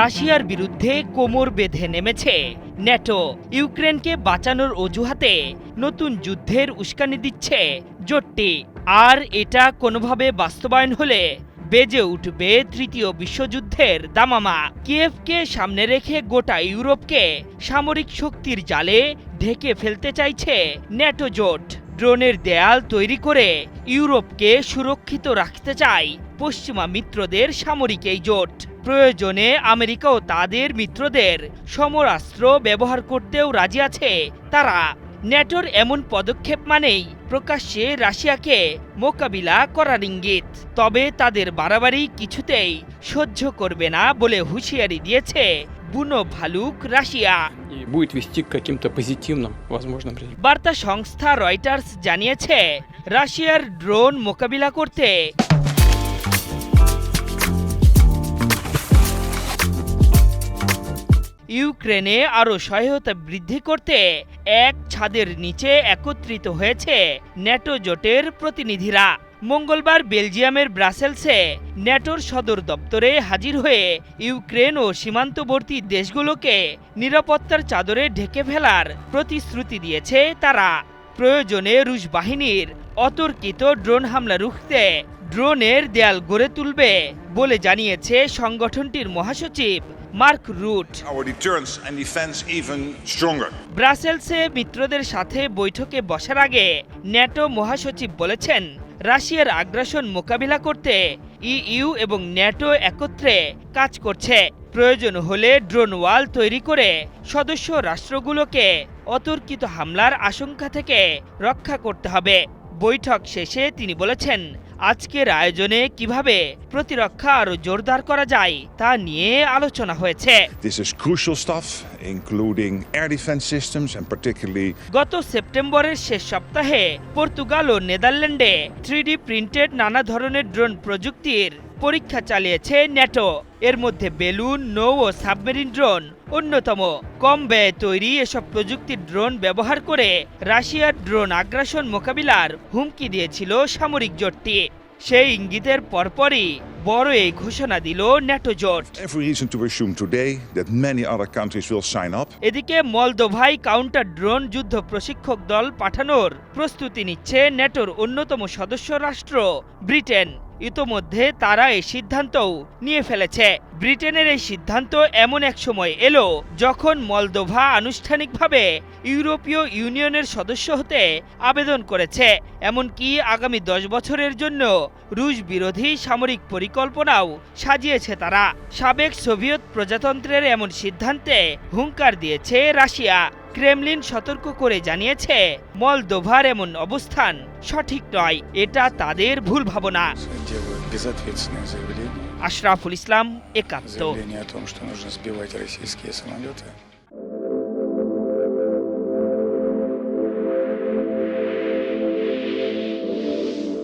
রাশিয়ার বিরুদ্ধে কোমর বেঁধে নেমেছে। ন্যাটো ইউক্রেনকে বাঁচানোর অজুহাতে নতুন যুদ্ধের উস্কানি দিচ্ছে। জোটটি, আর এটা কোনোভাবে বাস্তবায়ন হলে বেজে উঠবে তৃতীয় বিশ্বযুদ্ধের দামামা। কিয়েভকে সামনে রেখে গোটা ইউরোপকে সামরিক শক্তির জালে ঢেকে ফেলতে চাইছে ন্যাটো জোট। ড্রোনের দেয়াল তৈরি করে ইউরোপকে সুরক্ষিত রাখতে চায় পশ্চিমা মিত্রদের সামরিক এই জোট। প্রয়োজনে আমেরিকাও তাদের মিত্রদের সমরাস্ত্র ব্যবহার করতেও রাজি আছে তারা। ন্যাটোর এমন পদক্ষেপ মানেই প্রকাশ্যে রাশিয়াকে মোকাবিলা করার ইঙ্গিত। তবে তাদের বাড়াবাড়ি কিছুতেই সহ্য করবে না বলে হুঁশিয়ারি দিয়েছে বুনো ভালুক রাশিয়া। বার্তা সংস্থা রয়টার্স জানিয়েছে রাশিয়ার ড্রোন মোকাবিলা করতে ইউক্রেনে আরও সহায়তা বৃদ্ধি করতে এক ছাদের নিচে একত্রিত হয়েছে ন্যাটো জোটের প্রতিনিধিরা। মঙ্গলবার বেলজিয়ামের ব্রাসেলসে ন্যাটোর সদর দপ্তরে হাজির হয়ে ইউক্রেন ও সীমান্তবর্তী দেশগুলোকে নিরাপত্তার চাদরে ঢেকে ফেলার প্রতিশ্রুতি দিয়েছে তারা। প্রয়োজনে রুশ বাহিনীর অতর্কিত ড্রোন হামলা রুখতে ড্রোনের দেয়াল গড়ে তুলবে বলে জানিয়েছে সংগঠনটির মহাসচিব মার্ক রুট. ব্রাসেলসে মিত্রদের সাথে বৈঠকে বসার আগে ন্যাটো মহাসচিব বলেছেন রাশিয়ার আগ্রাসন মোকাবিলা করতে ইইউ এবং ন্যাটো একত্রে কাজ করছে। প্রয়োজন হলে ড্রোন ওয়াল তৈরি করে সদস্য রাষ্ট্রগুলোকে অতর্কিত হামলার আশঙ্কা থেকে রক্ষা করতে হবে। বৈঠক শেষে তিনি বলেছেন আজকের আয়োজনে কীভাবে প্রতিরক্ষা আরও জোরদার করা যায় তা নিয়ে আলোচনা হয়েছে। গত সেপ্টেম্বরের শেষ সপ্তাহে পর্তুগাল ও নেদারল্যান্ডে থ্রি প্রিন্টেড নানা ধরনের ড্রোন প্রযুক্তির পরীক্ষা চালিয়েছে ন্যাটো। এর মধ্যে বেলুন, নৌ ও সাবমেরিন ড্রোন, অন্যতম। কম ব্যয়ে তৈরি এসব প্রযুক্তির ড্রোন ব্যবহার করে রাশিয়ার ড্রোন আগ্রাসন মোকাবিলার হুমকি দিয়েছিল সামরিক জোটটি। সেই ইঙ্গিতের পরপরই বড় এই ঘোষণা দিল ন্যাটো জোট। Every reason to assume today that many other countries will sign up. এদিকে মলদোভাই কাউন্টার ড্রোন যুদ্ধ প্রশিক্ষক দল পাঠানোর প্রস্তুতি নিচ্ছে ন্যাটোর অন্যতম সদস্য রাষ্ট্র ব্রিটেন। ইতোমধ্যে তারা এই সিদ্ধান্তও নিয়ে ফেলেছে। ব্রিটেনের এই সিদ্ধান্ত এমন এক সময় এলো যখন মলদোভা আনুষ্ঠানিকভাবে ইউরোপীয় ইউনিয়নের সদস্য হতে আবেদন করেছে। এমনকি আগামী দশ বছরের জন্য রুশ বিরোধী সামরিক পরিকল্পনাও সাজিয়েছে তারা। সাবেক সোভিয়েত প্রজাতন্ত্রের এমন সিদ্ধান্তে হুঙ্কার দিয়েছে রাশিয়া। ক্রেমলিন সতর্ক করে জানিয়েছে, মলদোভার এমন অবস্থান সঠিক নয়, এটা তাদের ভুল ভাবনা। আশরাফুল ইসলাম একাত্ত